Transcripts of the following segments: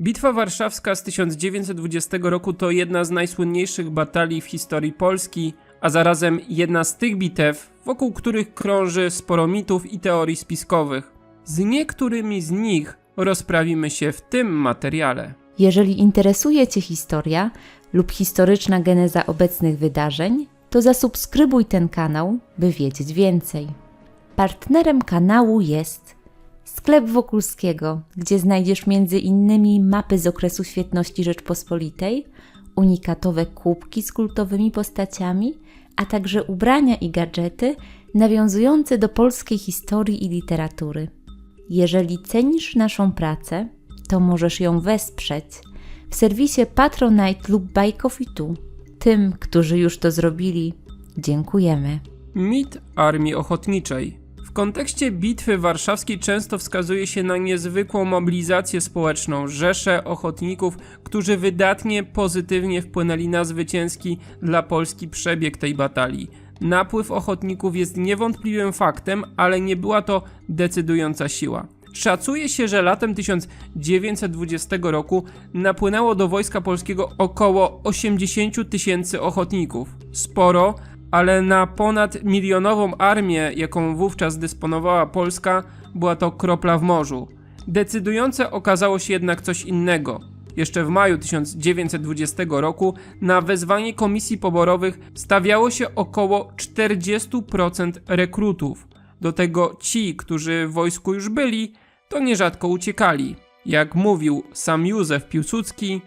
Bitwa Warszawska z 1920 roku to jedna z najsłynniejszych batalii w historii Polski, a zarazem jedna z tych bitew, wokół których krąży sporo mitów i teorii spiskowych. Z niektórymi z nich rozprawimy się w tym materiale. Jeżeli interesuje Cię historia lub historyczna geneza obecnych wydarzeń, to zasubskrybuj ten kanał, by wiedzieć więcej. Partnerem kanału jest Sklep Wokulskiego, gdzie znajdziesz m.in. mapy z okresu świetności Rzeczpospolitej, unikatowe kubki z kultowymi postaciami, a także ubrania i gadżety nawiązujące do polskiej historii i literatury. Jeżeli cenisz naszą pracę, to możesz ją wesprzeć w serwisie Patronite lub Buy Coffee Tu. Tym, którzy już to zrobili, dziękujemy. Mit Armii Ochotniczej. Kontekście Bitwy Warszawskiej często wskazuje się na niezwykłą mobilizację społeczną, rzesze ochotników, którzy wydatnie pozytywnie wpłynęli na zwycięski dla Polski przebieg tej batalii. Napływ ochotników jest niewątpliwym faktem, ale nie była to decydująca siła. Szacuje się, że latem 1920 roku napłynęło do wojska polskiego około 80 tysięcy ochotników. Sporo, ale na ponad milionową armię, jaką wówczas dysponowała Polska, była to kropla w morzu. Decydujące okazało się jednak coś innego. Jeszcze w maju 1920 roku na wezwanie komisji poborowych stawiało się około 40% rekrutów. Do tego ci, którzy w wojsku już byli, to nierzadko uciekali. Jak mówił sam Józef Piłsudski,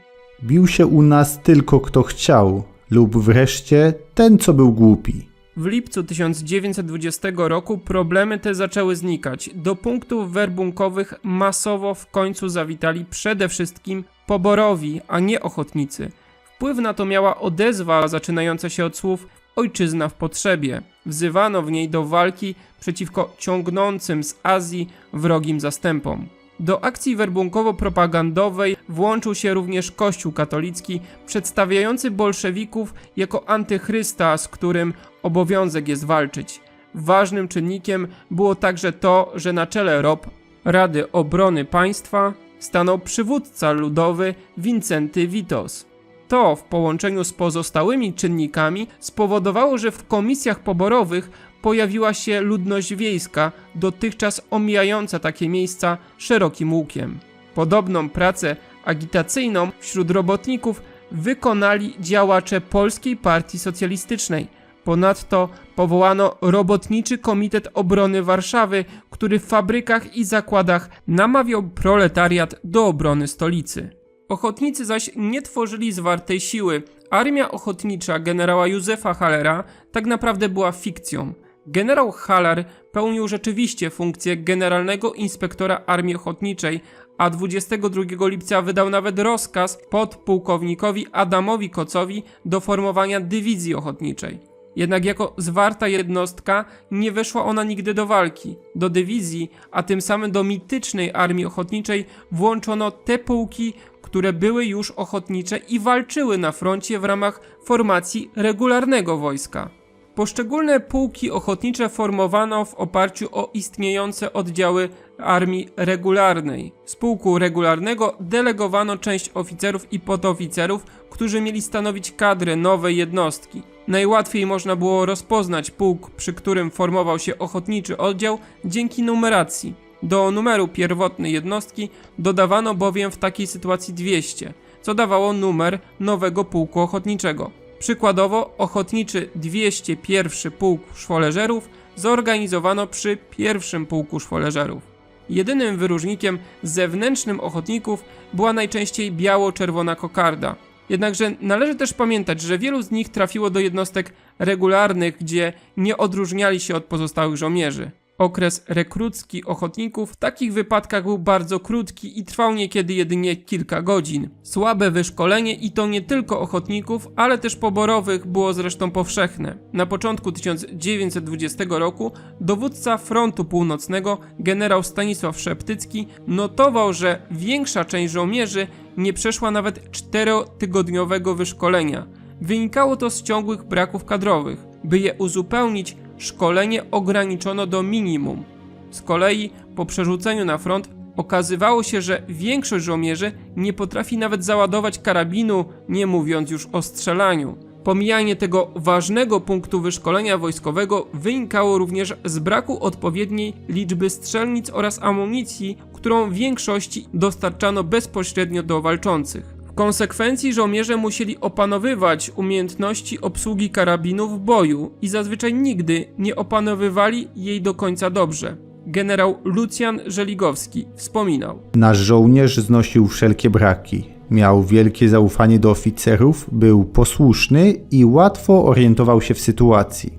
Bił się u nas tylko kto chciał, lub wreszcie ten, co był głupi. W lipcu 1920 roku problemy te zaczęły znikać. Do punktów werbunkowych masowo w końcu zawitali przede wszystkim poborowi, a nie ochotnicy. Wpływ na to miała odezwa zaczynająca się od słów ojczyzna w potrzebie. Wzywano w niej do walki przeciwko ciągnącym z Azji wrogim zastępom. Do akcji werbunkowo-propagandowej włączył się również Kościół katolicki, przedstawiający bolszewików jako antychrysta, z którym obowiązek jest walczyć. Ważnym czynnikiem było także to, że na czele ROP, Rady Obrony Państwa, stanął przywódca ludowy Wincenty Witos. To w połączeniu z pozostałymi czynnikami spowodowało, że w komisjach poborowych pojawiła się ludność wiejska, dotychczas omijająca takie miejsca szerokim łukiem. Podobną pracę agitacyjną wśród robotników wykonali działacze Polskiej Partii Socjalistycznej. Ponadto powołano Robotniczy Komitet Obrony Warszawy, który w fabrykach i zakładach namawiał proletariat do obrony stolicy. Ochotnicy zaś nie tworzyli zwartej siły. Armia ochotnicza generała Józefa Hallera tak naprawdę była fikcją. Generał Haller pełnił rzeczywiście funkcję generalnego inspektora Armii Ochotniczej, a 22 lipca wydał nawet rozkaz podpułkownikowi Adamowi Kocowi do formowania dywizji ochotniczej. Jednak jako zwarta jednostka nie weszła ona nigdy do walki. Do dywizji, a tym samym do mitycznej armii ochotniczej włączono te pułki, które były już ochotnicze i walczyły na froncie w ramach formacji regularnego wojska. Poszczególne pułki ochotnicze formowano w oparciu o istniejące oddziały armii regularnej. Z pułku regularnego delegowano część oficerów i podoficerów, którzy mieli stanowić kadrę nowej jednostki. Najłatwiej można było rozpoznać pułk, przy którym formował się ochotniczy oddział dzięki numeracji. Do numeru pierwotnej jednostki dodawano bowiem w takiej sytuacji 200, co dawało numer nowego pułku ochotniczego. Przykładowo ochotniczy 201 pułk szwoleżerów zorganizowano przy pierwszym pułku szwoleżerów. Jedynym wyróżnikiem zewnętrznym ochotników była najczęściej biało-czerwona kokarda. Jednakże należy też pamiętać, że wielu z nich trafiło do jednostek regularnych, gdzie nie odróżniali się od pozostałych żołnierzy. Okres rekrucki ochotników w takich wypadkach był bardzo krótki i trwał niekiedy jedynie kilka godzin. Słabe wyszkolenie i to nie tylko ochotników, ale też poborowych było zresztą powszechne. Na początku 1920 roku dowódca frontu północnego generał Stanisław Szeptycki notował, że większa część żołnierzy nie przeszła nawet czterotygodniowego wyszkolenia. Wynikało to z ciągłych braków kadrowych. By je uzupełnić, szkolenie ograniczono do minimum. Z kolei po przerzuceniu na front Okazywało się, że większość żołnierzy nie potrafi nawet załadować karabinu, nie mówiąc już o strzelaniu. Pomijanie tego ważnego punktu wyszkolenia wojskowego wynikało również z braku odpowiedniej liczby strzelnic oraz amunicji, którą w większości dostarczano bezpośrednio do walczących. Konsekwencji żołnierze musieli opanowywać umiejętności obsługi karabinu w boju i zazwyczaj nigdy nie opanowywali jej do końca dobrze. Generał Lucjan Żeligowski wspominał. Nasz żołnierz znosił wszelkie braki. Miał wielkie zaufanie do oficerów, był posłuszny i łatwo orientował się w sytuacji.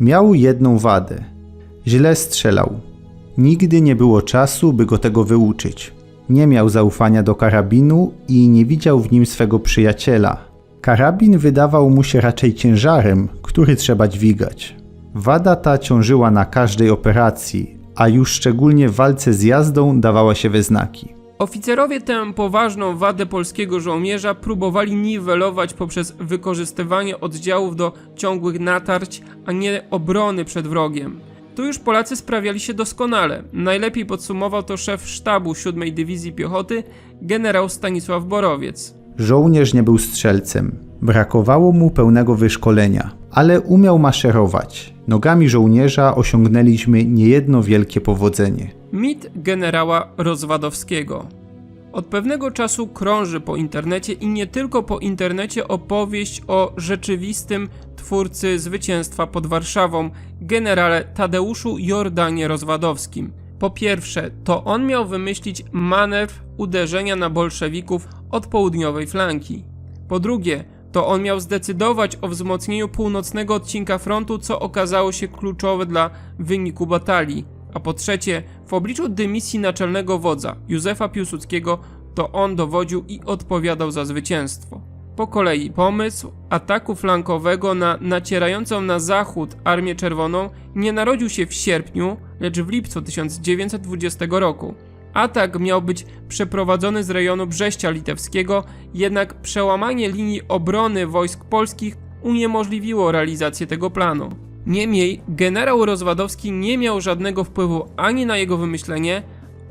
Miał jedną wadę. Źle strzelał. Nigdy nie było czasu, by go tego wyuczyć. Nie miał zaufania do karabinu i nie widział w nim swego przyjaciela. Karabin wydawał mu się raczej ciężarem, który trzeba dźwigać. Wada ta ciążyła na każdej operacji, a już szczególnie w walce z jazdą dawała się we znaki. Oficerowie tę poważną wadę polskiego żołnierza próbowali niwelować poprzez wykorzystywanie oddziałów do ciągłych natarć, a nie obrony przed wrogiem. Tu już Polacy sprawiali się doskonale. Najlepiej podsumował to szef sztabu 7 Dywizji Piechoty, generał Stanisław Borowiec. Żołnierz nie był strzelcem. Brakowało mu pełnego wyszkolenia, ale umiał maszerować. Nogami żołnierza osiągnęliśmy niejedno wielkie powodzenie. Mit generała Rozwadowskiego. Od pewnego czasu krąży po internecie i nie tylko po internecie opowieść o rzeczywistym twórcy zwycięstwa pod Warszawą, generale Tadeuszu Jordanie Rozwadowskim. Po pierwsze, to on miał wymyślić manewr uderzenia na bolszewików od południowej flanki. Po drugie, to on miał zdecydować o wzmocnieniu północnego odcinka frontu, co okazało się kluczowe dla wyniku batalii. A po trzecie, w obliczu dymisji naczelnego wodza Józefa Piłsudskiego, to on dowodził i odpowiadał za zwycięstwo. Po kolei pomysł ataku flankowego na nacierającą na zachód Armię Czerwoną nie narodził się w sierpniu, lecz w lipcu 1920 roku. Atak miał być przeprowadzony z rejonu Brześcia Litewskiego, jednak przełamanie linii obrony wojsk polskich uniemożliwiło realizację tego planu. Niemniej generał Rozwadowski nie miał żadnego wpływu ani na jego wymyślenie,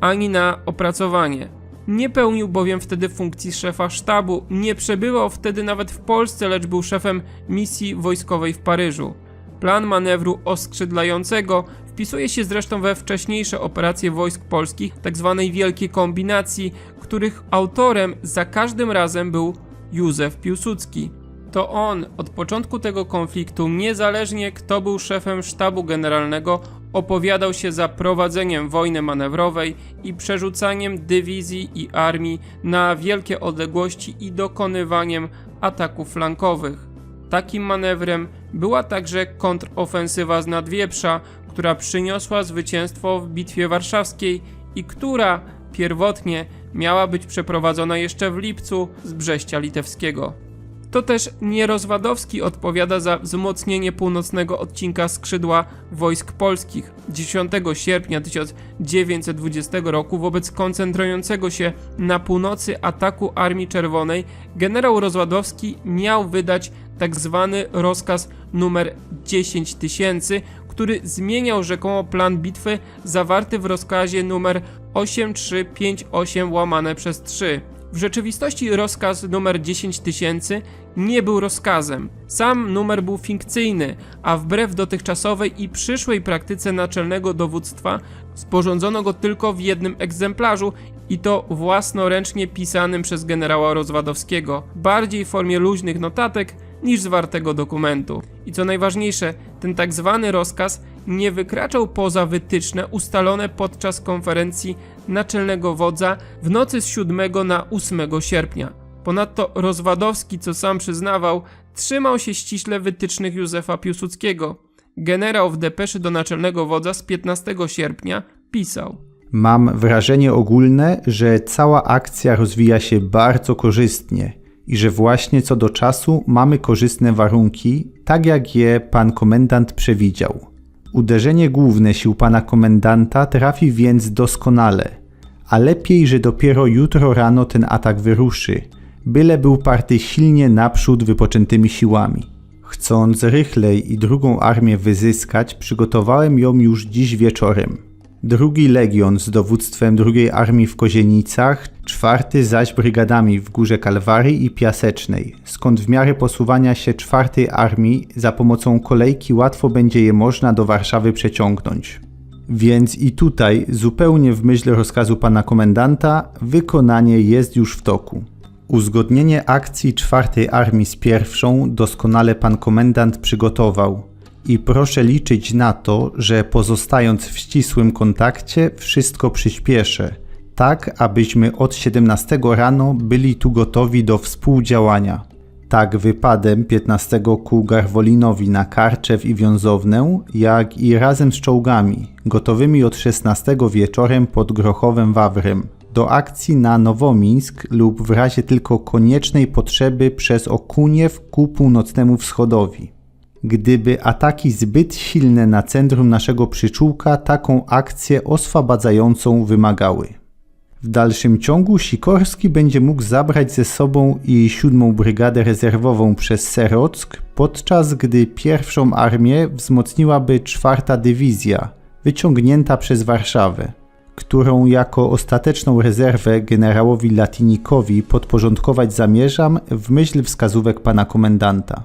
ani na opracowanie. Nie pełnił bowiem wtedy funkcji szefa sztabu, nie przebywał wtedy nawet w Polsce, lecz był szefem misji wojskowej w Paryżu. Plan manewru oskrzydlającego wpisuje się zresztą we wcześniejsze operacje wojsk polskich, tzw. Wielkiej Kombinacji, których autorem za każdym razem był Józef Piłsudski. To on od początku tego konfliktu, niezależnie kto był szefem sztabu generalnego, opowiadał się za prowadzeniem wojny manewrowej i przerzucaniem dywizji i armii na wielkie odległości i dokonywaniem ataków flankowych. Takim manewrem była także kontrofensywa z Nadwieprza, która przyniosła zwycięstwo w Bitwie Warszawskiej i która pierwotnie miała być przeprowadzona jeszcze w lipcu z Brześcia Litewskiego. To też Nierozwadowski odpowiada za wzmocnienie północnego odcinka skrzydła wojsk polskich 10 sierpnia 1920 roku wobec koncentrującego się na północy ataku Armii Czerwonej generał Rozwadowski miał wydać tak zwany rozkaz numer 10 tysięcy, który zmieniał rzekomo plan bitwy zawarty w rozkazie numer 8358 łamane przez 3. W rzeczywistości rozkaz numer 10 tysięcy nie był rozkazem. Sam numer był fikcyjny, a wbrew dotychczasowej i przyszłej praktyce naczelnego dowództwa sporządzono go tylko w jednym egzemplarzu i to własnoręcznie pisanym przez generała Rozwadowskiego, bardziej w formie luźnych notatek niż zwartego dokumentu. I co najważniejsze, ten tak zwany rozkaz nie wykraczał poza wytyczne ustalone podczas konferencji naczelnego wodza w nocy z 7 na 8 sierpnia. Ponadto Rozwadowski, co sam przyznawał, trzymał się ściśle wytycznych Józefa Piłsudskiego. Generał w depeszy do naczelnego wodza z 15 sierpnia pisał: Mam wrażenie ogólne, że cała akcja rozwija się bardzo korzystnie i że właśnie co do czasu mamy korzystne warunki, tak jak je pan komendant przewidział. Uderzenie główne sił pana komendanta trafi więc doskonale, a lepiej, że dopiero jutro rano ten atak wyruszy, byle był party silnie naprzód wypoczętymi siłami. Chcąc rychlej i drugą armię wyzyskać, przygotowałem ją już dziś wieczorem. Drugi legion z dowództwem drugiej armii w Kozienicach, czwarty zaś brygadami w Górze Kalwarii i Piasecznej, skąd w miarę posuwania się czwartej armii za pomocą kolejki łatwo będzie je można do Warszawy przeciągnąć. Więc i tutaj, zupełnie w myśl rozkazu pana komendanta, wykonanie jest już w toku. Uzgodnienie akcji czwartej armii z pierwszą doskonale pan komendant przygotował i proszę liczyć na to, że pozostając w ścisłym kontakcie wszystko przyspieszę, tak abyśmy od 17 rano byli tu gotowi do współdziałania. Tak wypadem 15 ku Garwolinowi na Karczew i Wiązownę, jak i razem z czołgami, gotowymi od 16 wieczorem pod Grochowem Wawrem, do akcji na Nowomińsk lub w razie tylko koniecznej potrzeby przez Okuniew ku północnemu wschodowi. Gdyby ataki zbyt silne na centrum naszego przyczółka taką akcję oswabadzającą wymagały. W dalszym ciągu Sikorski będzie mógł zabrać ze sobą i siódmą brygadę rezerwową przez Serock, podczas gdy pierwszą armię wzmocniłaby czwarta dywizja, wyciągnięta przez Warszawę, którą jako ostateczną rezerwę generałowi Latinikowi podporządkować zamierzam w myśl wskazówek pana komendanta.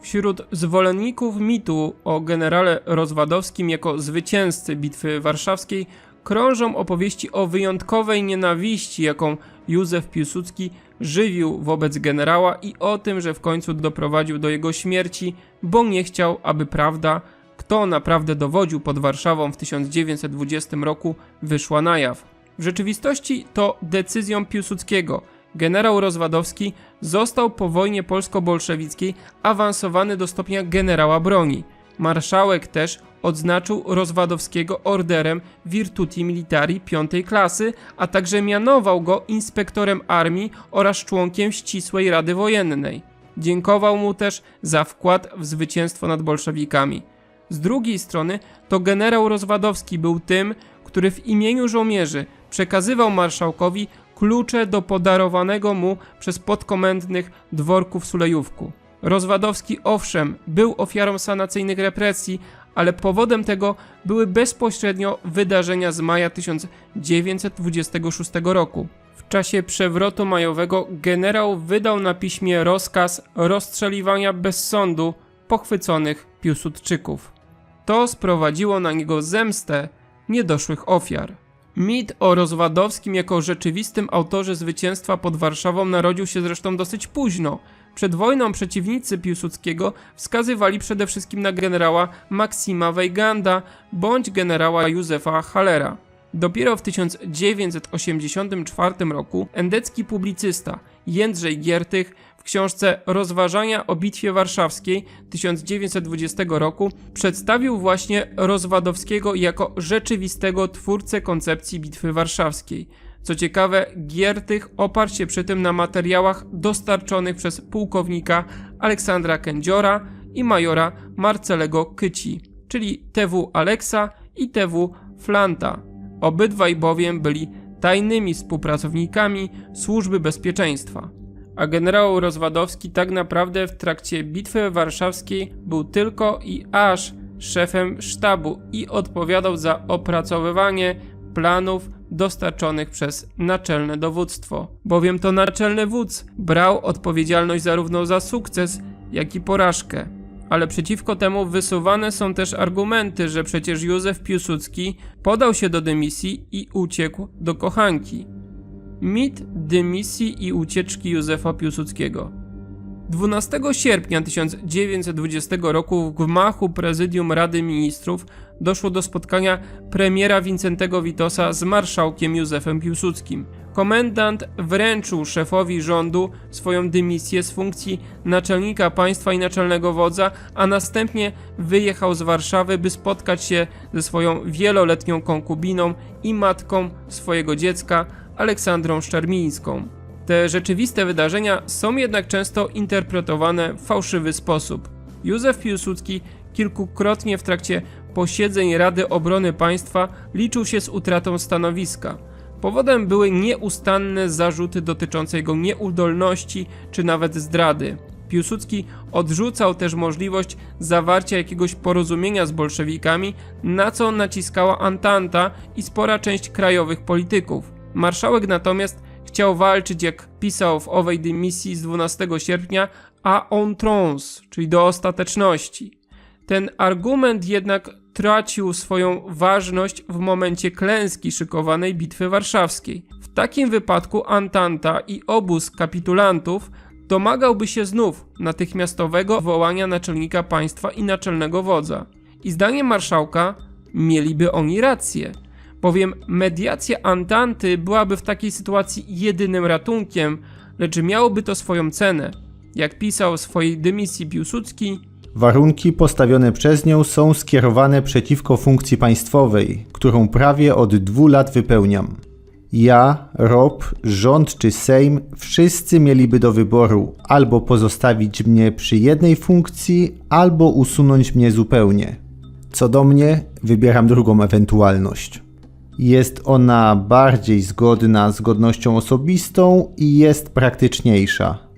Wśród zwolenników mitu o generale Rozwadowskim jako zwycięzcy Bitwy Warszawskiej krążą opowieści o wyjątkowej nienawiści, jaką Józef Piłsudski żywił wobec generała i o tym, że w końcu doprowadził do jego śmierci, bo nie chciał, aby prawda, kto naprawdę dowodził pod Warszawą w 1920 roku, wyszła na jaw. W rzeczywistości to decyzją Piłsudskiego generał Rozwadowski został po wojnie polsko-bolszewickiej awansowany do stopnia generała broni. Marszałek też odznaczył Rozwadowskiego orderem Virtuti Militari piątej klasy, a także mianował go inspektorem armii oraz członkiem ścisłej Rady Wojennej. Dziękował mu też za wkład w zwycięstwo nad bolszewikami. Z drugiej strony to generał Rozwadowski był tym, który w imieniu żołnierzy przekazywał marszałkowi klucze do podarowanego mu przez podkomendnych dworków Sulejówku. Rozwadowski owszem był ofiarą sanacyjnych represji, ale powodem tego były bezpośrednio wydarzenia z maja 1926 roku. W czasie przewrotu majowego generał wydał na piśmie rozkaz rozstrzeliwania bez sądu pochwyconych Piłsudczyków. To sprowadziło na niego zemstę niedoszłych ofiar. Mit o Rozwadowskim jako rzeczywistym autorze zwycięstwa pod Warszawą narodził się zresztą dosyć późno. Przed wojną przeciwnicy Piłsudskiego wskazywali przede wszystkim na generała Maksima Weiganda bądź generała Józefa Hallera. Dopiero w 1984 roku endecki publicysta Jędrzej Giertych w książce Rozważania o Bitwie Warszawskiej 1920 roku przedstawił właśnie Rozwadowskiego jako rzeczywistego twórcę koncepcji Bitwy Warszawskiej. Co ciekawe, Giertych oparł się przy tym na materiałach dostarczonych przez pułkownika Aleksandra Kędziora i majora Marcelego Kyci, czyli TW Aleksa i TW Flanta. Obydwaj bowiem byli tajnymi współpracownikami Służby Bezpieczeństwa. A generał Rozwadowski tak naprawdę w trakcie Bitwy Warszawskiej był tylko i aż szefem sztabu i odpowiadał za opracowywanie planów dostarczonych przez naczelne dowództwo. Bowiem to naczelny wódz brał odpowiedzialność zarówno za sukces, jak i porażkę. Ale przeciwko temu wysuwane są też argumenty, że przecież Józef Piłsudski podał się do dymisji i uciekł do kochanki. Mit dymisji i ucieczki Józefa Piłsudskiego. 12 sierpnia 1920 roku w gmachu Prezydium Rady Ministrów doszło do spotkania premiera Wincentego Witosa z marszałkiem Józefem Piłsudskim. Komendant wręczył szefowi rządu swoją dymisję z funkcji naczelnika państwa i naczelnego wodza, a następnie wyjechał z Warszawy, by spotkać się ze swoją wieloletnią konkubiną i matką swojego dziecka, Aleksandrą Szczermińską. Te rzeczywiste wydarzenia są jednak często interpretowane w fałszywy sposób. Józef Piłsudski kilkukrotnie w trakcie posiedzeń Rady Obrony Państwa liczył się z utratą stanowiska. Powodem były nieustanne zarzuty dotyczące jego nieudolności czy nawet zdrady. Piłsudski odrzucał też możliwość zawarcia jakiegoś porozumienia z bolszewikami, na co naciskała Antanta i spora część krajowych polityków. Marszałek natomiast chciał walczyć, jak pisał w owej dymisji z 12 sierpnia, a outrance, czyli do ostateczności. Ten argument jednak tracił swoją ważność w momencie klęski szykowanej Bitwy Warszawskiej. W takim wypadku Antanta i obóz kapitulantów domagałby się znów natychmiastowego wołania naczelnika państwa i naczelnego wodza. I zdaniem marszałka mieliby oni rację, bowiem mediacja Antanty byłaby w takiej sytuacji jedynym ratunkiem, lecz miałoby to swoją cenę. Jak pisał w swojej dymisji Piłsudski, Warunki postawione przez nią są skierowane przeciwko funkcji państwowej, którą prawie od dwóch lat wypełniam. Ja, Rob, rząd czy Sejm wszyscy mieliby do wyboru albo pozostawić mnie przy jednej funkcji, albo usunąć mnie zupełnie. Co do mnie, wybieram drugą ewentualność. Jest ona bardziej zgodna z godnością osobistą i jest praktyczniejsza.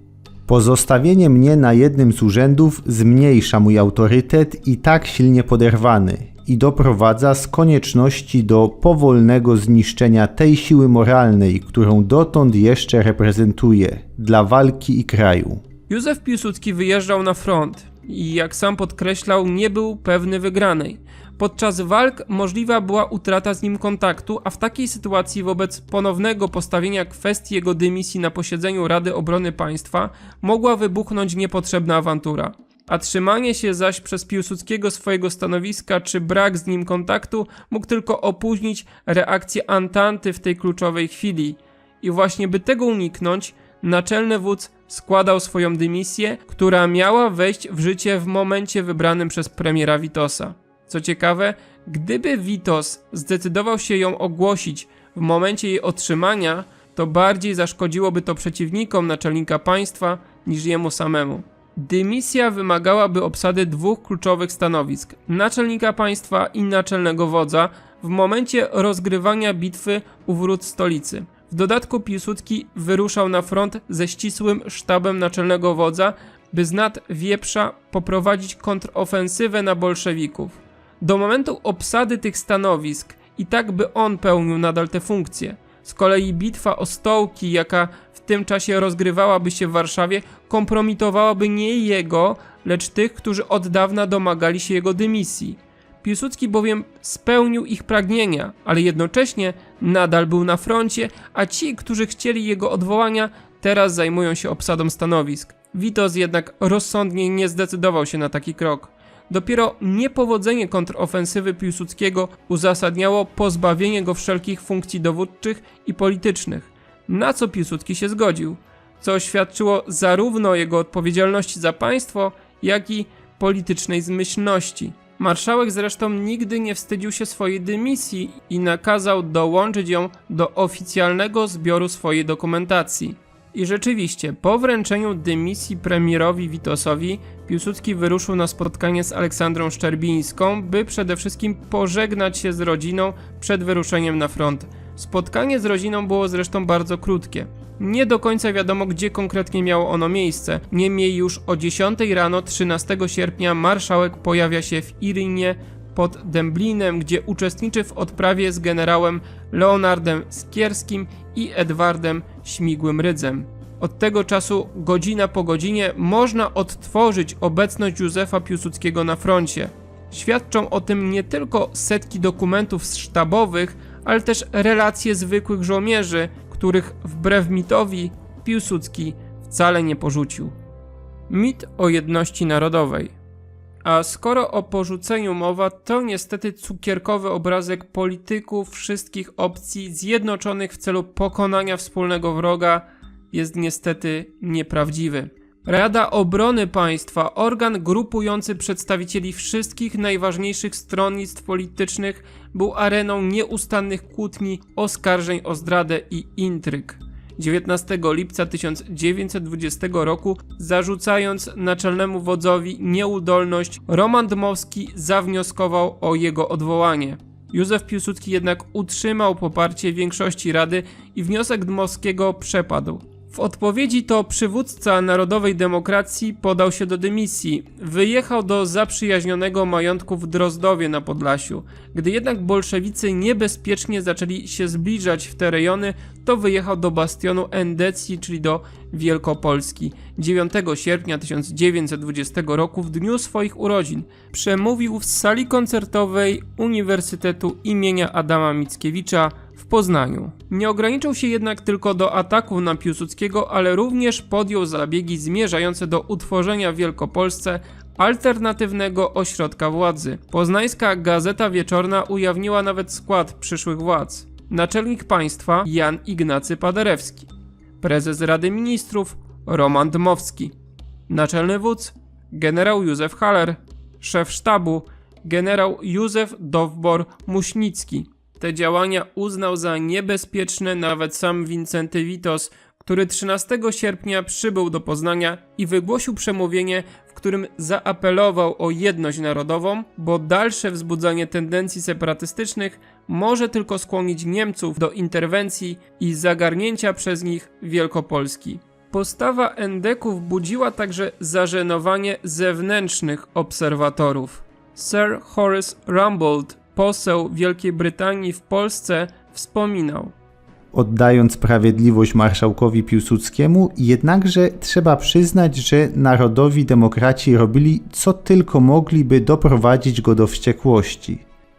Pozostawienie mnie na jednym z urzędów zmniejsza mój autorytet i tak silnie poderwany i doprowadza z konieczności do powolnego zniszczenia tej siły moralnej, którą dotąd jeszcze reprezentuję dla walki i kraju. Józef Piłsudski wyjeżdżał na front i jak sam podkreślał, nie był pewny wygranej. Podczas walk możliwa była utrata z nim kontaktu, a w takiej sytuacji wobec ponownego postawienia kwestii jego dymisji na posiedzeniu Rady Obrony Państwa mogła wybuchnąć niepotrzebna awantura. A trzymanie się zaś przez Piłsudskiego swojego stanowiska czy brak z nim kontaktu mógł tylko opóźnić reakcję Antanty w tej kluczowej chwili. I właśnie by tego uniknąć, naczelny wódz składał swoją dymisję, która miała wejść w życie w momencie wybranym przez premiera Witosa. Co ciekawe, gdyby Witos zdecydował się ją ogłosić w momencie jej otrzymania, to bardziej zaszkodziłoby to przeciwnikom naczelnika państwa niż jemu samemu. Dymisja wymagałaby obsady dwóch kluczowych stanowisk: naczelnika państwa i naczelnego wodza w momencie rozgrywania bitwy u wrót stolicy. W dodatku Piłsudski wyruszał na front ze ścisłym sztabem naczelnego wodza, by z nad Wieprza poprowadzić kontrofensywę na bolszewików. Do momentu obsady tych stanowisk i tak by on pełnił nadal te funkcje. Z kolei bitwa o stołki, jaka w tym czasie rozgrywałaby się w Warszawie, kompromitowałaby nie jego, lecz tych, którzy od dawna domagali się jego dymisji. Piłsudski bowiem spełnił ich pragnienia, ale jednocześnie nadal był na froncie, a ci, którzy chcieli jego odwołania, teraz zajmują się obsadą stanowisk. Witos jednak rozsądnie nie zdecydował się na taki krok. Dopiero niepowodzenie kontrofensywy Piłsudskiego uzasadniało pozbawienie go wszelkich funkcji dowódczych i politycznych, na co Piłsudski się zgodził, co świadczyło zarówno jego odpowiedzialności za państwo, jak i politycznej zmyślności. Marszałek zresztą nigdy nie wstydził się swojej dymisji i nakazał dołączyć ją do oficjalnego zbioru swojej dokumentacji. I rzeczywiście, po wręczeniu dymisji premierowi Witosowi, Piłsudski wyruszył na spotkanie z Aleksandrą Szczerbińską, by przede wszystkim pożegnać się z rodziną przed wyruszeniem na front. Spotkanie z rodziną było zresztą bardzo krótkie. Nie do końca wiadomo, gdzie konkretnie miało ono miejsce. Niemniej już o 10 rano 13 sierpnia marszałek pojawia się w Irynie pod Dęblinem, gdzie uczestniczy w odprawie z generałem Leonardem Skierskim i Edwardem Śmigłym Rydzem. Od tego czasu, godzina po godzinie, można odtworzyć obecność Józefa Piłsudskiego na froncie. Świadczą o tym nie tylko setki dokumentów sztabowych, ale też relacje zwykłych żołnierzy, których wbrew mitowi Piłsudski wcale nie porzucił. Mit o jedności narodowej. A skoro o porzuceniu mowa, to niestety cukierkowy obrazek polityków wszystkich opcji zjednoczonych w celu pokonania wspólnego wroga jest niestety nieprawdziwy. Rada Obrony Państwa, organ grupujący przedstawicieli wszystkich najważniejszych stronnictw politycznych, był areną nieustannych kłótni, oskarżeń o zdradę i intryg. 19 lipca 1920 roku, zarzucając naczelnemu wodzowi nieudolność, Roman Dmowski zawnioskował o jego odwołanie. Józef Piłsudski jednak utrzymał poparcie większości Rady i wniosek Dmowskiego przepadł. W odpowiedzi to przywódca narodowej demokracji podał się do dymisji. Wyjechał do zaprzyjaźnionego majątku w Drozdowie na Podlasiu. Gdy jednak bolszewicy niebezpiecznie zaczęli się zbliżać w te rejony, to wyjechał do bastionu Endecji, czyli do Wielkopolski. 9 sierpnia 1920 roku, w dniu swoich urodzin, przemówił w sali koncertowej Uniwersytetu imienia Adama Mickiewicza w Poznaniu. Nie ograniczył się jednak tylko do ataków na Piłsudskiego, ale również podjął zabiegi zmierzające do utworzenia w Wielkopolsce alternatywnego ośrodka władzy. Poznańska Gazeta Wieczorna ujawniła nawet skład przyszłych władz. Naczelnik państwa Jan Ignacy Paderewski, prezes Rady Ministrów Roman Dmowski, naczelny wódz generał Józef Haller, szef sztabu generał Józef Dowbor-Muśnicki. Te działania uznał za niebezpieczne nawet sam Wincenty Witos, który 13 sierpnia przybył do Poznania i wygłosił przemówienie, w którym zaapelował o jedność narodową, bo dalsze wzbudzanie tendencji separatystycznych może tylko skłonić Niemców do interwencji i zagarnięcia przez nich Wielkopolski. Postawa endeków budziła także zażenowanie zewnętrznych obserwatorów. Sir Horace Rumbold, poseł Wielkiej Brytanii w Polsce, wspominał: Oddając sprawiedliwość marszałkowi Piłsudskiemu, jednakże trzeba przyznać, że narodowi demokraci robili co tylko mogli, by doprowadzić go do wściekłości.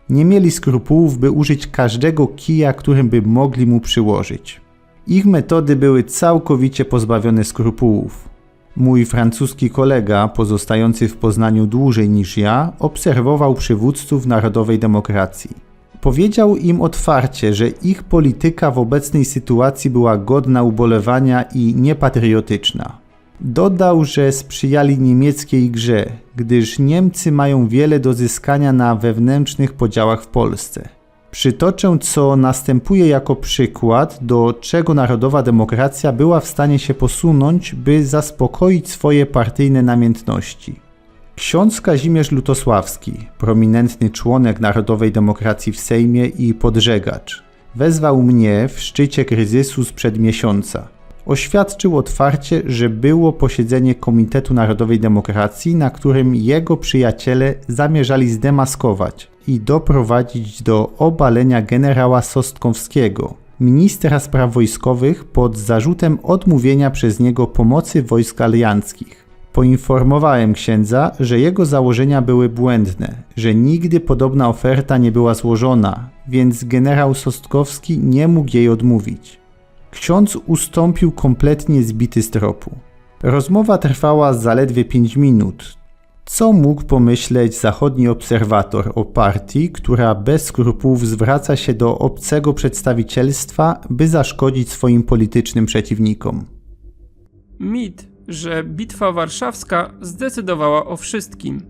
Nie mieli skrupułów, by użyć każdego kija, którym by mogli mu przyłożyć. Ich metody były całkowicie pozbawione skrupułów. Mój francuski kolega, pozostający w Poznaniu dłużej niż ja, obserwował przywódców narodowej demokracji. Powiedział im otwarcie, że ich polityka w obecnej sytuacji była godna ubolewania i niepatriotyczna. Dodał, że sprzyjali niemieckiej grze, gdyż Niemcy mają wiele do zyskania na wewnętrznych podziałach w Polsce. Przytoczę, co następuje jako przykład, do czego narodowa demokracja była w stanie się posunąć, by zaspokoić swoje partyjne namiętności. Ksiądz Kazimierz Lutosławski, prominentny członek Narodowej Demokracji w Sejmie i podżegacz, wezwał mnie w szczycie kryzysu sprzed miesiąca. Oświadczył otwarcie, że było posiedzenie Komitetu Narodowej Demokracji, na którym jego przyjaciele zamierzali zdemaskować i doprowadzić do obalenia generała Sostkowskiego, ministra spraw wojskowych pod zarzutem odmówienia przez niego pomocy wojsk alianckich. Poinformowałem księdza, że jego założenia były błędne, że nigdy podobna oferta nie była złożona, więc generał Sostkowski nie mógł jej odmówić. Ksiądz ustąpił kompletnie zbity z tropu. Rozmowa trwała zaledwie 5 minut. Co mógł pomyśleć zachodni obserwator o partii, która bez skrupułów zwraca się do obcego przedstawicielstwa, by zaszkodzić swoim politycznym przeciwnikom? Mit, że Bitwa Warszawska zdecydowała o wszystkim.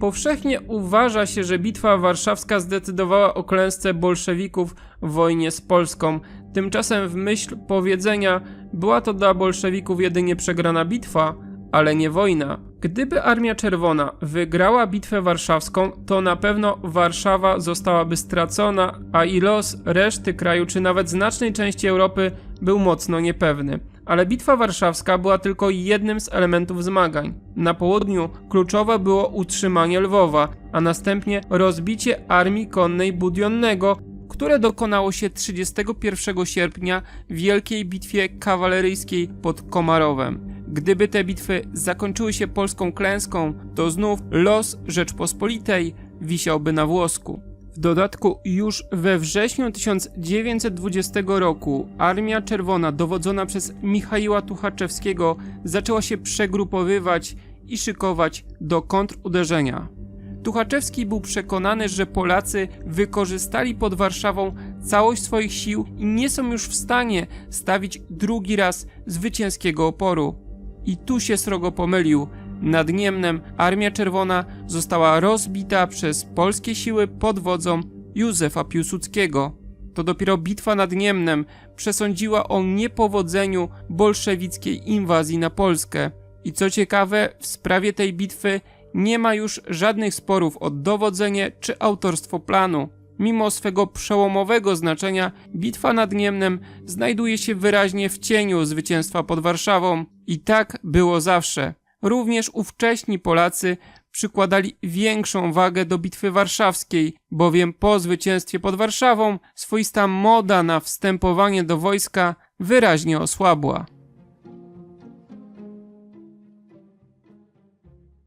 Powszechnie uważa się, że Bitwa Warszawska zdecydowała o klęsce bolszewików w wojnie z Polską. Tymczasem w myśl powiedzenia była to dla bolszewików jedynie przegrana bitwa, ale nie wojna. Gdyby Armia Czerwona wygrała Bitwę Warszawską, to na pewno Warszawa zostałaby stracona, a i los reszty kraju czy nawet znacznej części Europy był mocno niepewny. Ale Bitwa Warszawska była tylko jednym z elementów zmagań. Na południu kluczowe było utrzymanie Lwowa, a następnie rozbicie armii konnej Budionnego, które dokonało się 31 sierpnia w wielkiej bitwie kawaleryjskiej pod Komarowem. Gdyby te bitwy zakończyły się polską klęską, to znów los Rzeczpospolitej wisiałby na włosku. W dodatku już we wrześniu 1920 roku Armia Czerwona dowodzona przez Michaiła Tuchaczewskiego zaczęła się przegrupowywać i szykować do kontruderzenia. Tuchaczewski był przekonany, że Polacy wykorzystali pod Warszawą całość swoich sił i nie są już w stanie stawić drugi raz zwycięskiego oporu. I tu się srogo pomylił. Nad Niemnem Armia Czerwona została rozbita przez polskie siły pod wodzą Józefa Piłsudskiego. To dopiero bitwa nad Niemnem przesądziła o niepowodzeniu bolszewickiej inwazji na Polskę. I co ciekawe, w sprawie tej bitwy nie ma już żadnych sporów o dowodzenie czy autorstwo planu. Mimo swego przełomowego znaczenia, bitwa nad Niemnem znajduje się wyraźnie w cieniu zwycięstwa pod Warszawą. I tak było zawsze. Również ówcześni Polacy przykładali większą wagę do bitwy warszawskiej, bowiem po zwycięstwie pod Warszawą swoista moda na wstępowanie do wojska wyraźnie osłabła.